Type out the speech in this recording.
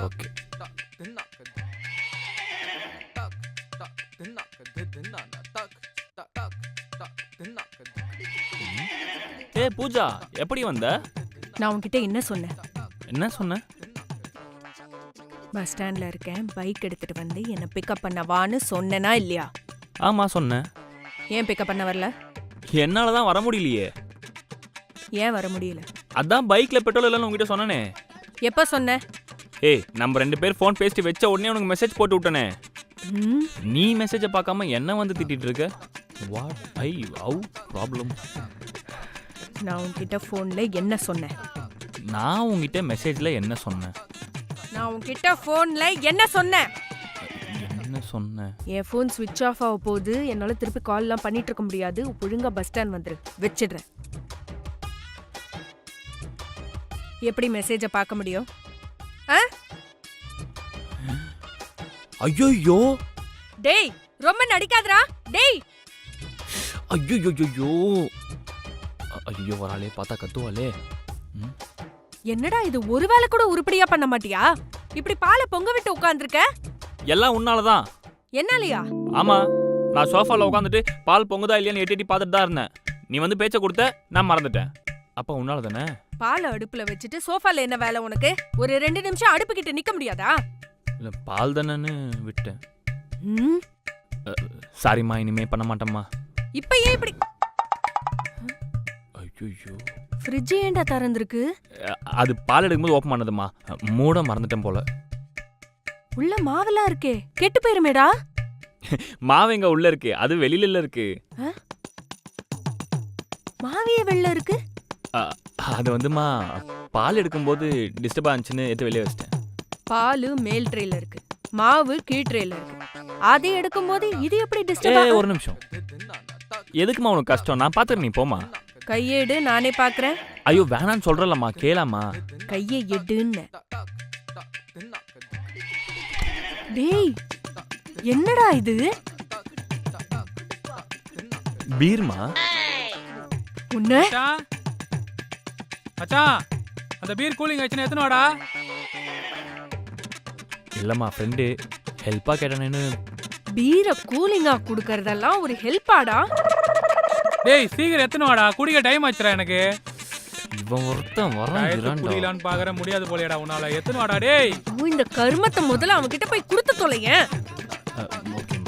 Okay ஏ பூஜா எப்படி வந்த? நான் உன்கிட்ட என்ன சொன்னேன்? என்ன சொன்ன? பஸ் ஸ்டாண்ட்ல இருக்கேன். பைக் எடுத்துட்டு வந்து என்ன பிக்கப் பண்ண வான்னு சொன்னேனா இல்லையா? ஆமா சொன்னேன். ஏன் பிக்கப் பண்ண வரல? என்னால தான் வர முடியலையே. ஏன் வர முடியல? அதான் பைக்ல பெட்ரோல் இல்லைன்னு உங்ககிட்ட சொன்னனே. எப்ப சொன்ன? ஏய் நம்ம ரெண்டு பேர் ஃபோன் பேசிட்டு வச்ச உடனே உனக்கு மெசேஜ் போட்டு விட்டனே. ம், நீ மெசேஜை பார்க்காம என்ன வந்து திட்டிட்டு இருக்க? வாட் ஐ ஹவு ப்ராப்ளம் நான் உன்கிட்ட போன்ல என்ன சொன்னேன்? நான் உங்ககிட்ட மெசேஜ்ல என்ன சொன்னேன்? நான் உன்கிட்ட போன்ல என்ன சொன்னேன்? என்ன சொன்னேன்? என் ஃபோன் ஸ்விட்ச் ஆஃப் ஆக போகுது. என்னால திருப்பி கால்லாம் பண்ணிட்டு இருக்க முடியாது. ஒழுங்கா பஸ் ஸ்டாண்ட் வந்துரு. வச்சிடுறேன். எப்படி மெசேஜை பார்க்க முடியும்? ஆ? ஐயோ டேய் ரொம்ப நடிக்காதடா. டேய்! ஐயோ ஐயோ ஐயோ வராளே பார்த்தா கத்துவாளே. ம், என்னடா இது ஒரு வேளை கூட உருப்படியா பண்ண மாட்டியா? இப்படி பாலை பொங்க விட்டு உட்கார்ந்திருக்க? எல்லாம் உன்னால தான் என்னாலயா? ஆமா நான் சோஃபால உட்காந்துட்டு பால் பொங்குதா இல்லையான்னு எட்டி எட்டி பார்த்துட்டு தான் இருந்தேன். நீ வந்து பேச்ச கொடுத்த நான் மறந்துட்டேன். அப்ப உன்னால தானே பாலை அடுப்புல வச்சுட்டு சோஃபால என்ன வேலை உனக்கு? ஒரு ரெண்டு நிமிஷம் அடுப்பு கிட்ட நிக்க முடியாதா? இல்ல பால் தானேன்னு விட்டேன். ம், சாரிம்மா இனிமே பண்ண மாட்டேம்மா. இப்ப ஏன் இப்படி ஐயோ ஃப்ரிட்ஜ் ஏன்டா திறந்திருக்கு? அது பால் எடுக்கும்போது ஓப்பன் பண்ணதுமா மூட மறந்துட்டேன் போல. உள்ள மாவெல்லாம் இருக்கே. கெட்டு போயிருமேடா. மாவு எங்க உள்ள இருக்கு? அது வெளியில இல்ல இருக்கு. மாவியே வெள்ள இருக்கு? அ, அது வந்துமா பால் எடுக்கும்போது டிஸ்டர்ப் ஆச்சுன்னு எடுத்து வெளியே வச்சிட்டேன். பாலு மேல் ட்ரேல இருக்கு. மாவு கீழ் ட்ரேல இருக்கு. அதை எடுக்கும்போது இது எப்படி டிஸ்டர்ப் ஒரு நிமிஷம். எதுக்குமா உனக்கு கஷ்டம்? நான் பாத்துக்கிறேன் நீ போமா கையேடு நானே பாக்குறேன். ஐயோ வேணான்னு சொல்றலம்மா கேளாமா கையை எடுன்னு. டேய் என்னடா இது? பீர்மா? உன்ன? மச்சான் மச்சான் அந்த பீர் கூலிங் ஆச்சுன்னா எத்தனை வாடா? இல்லம்மா ஃப்ரெண்டு ஹெல்ப்பா கேட்டானேன்னு. பீரை கூலிங்கா குடுக்கறதெல்லாம் ஒரு ஹெல்ப்பாடா டேய் சீக்கிரம் எத்தனை வாடா? குடிக்க டைம் ஆச்சுடா எனக்கு. இவன் ஒருத்தன் வரான் குடிக்கலான்னு பாக்குற முடியாது போலையடா உன்னால. எத்தனை வாடா டேய்? இந்த கருமத்தை முதல்ல அவன்கிட்ட போய் கொடுத்து தொலையேன். ஓகேம்மா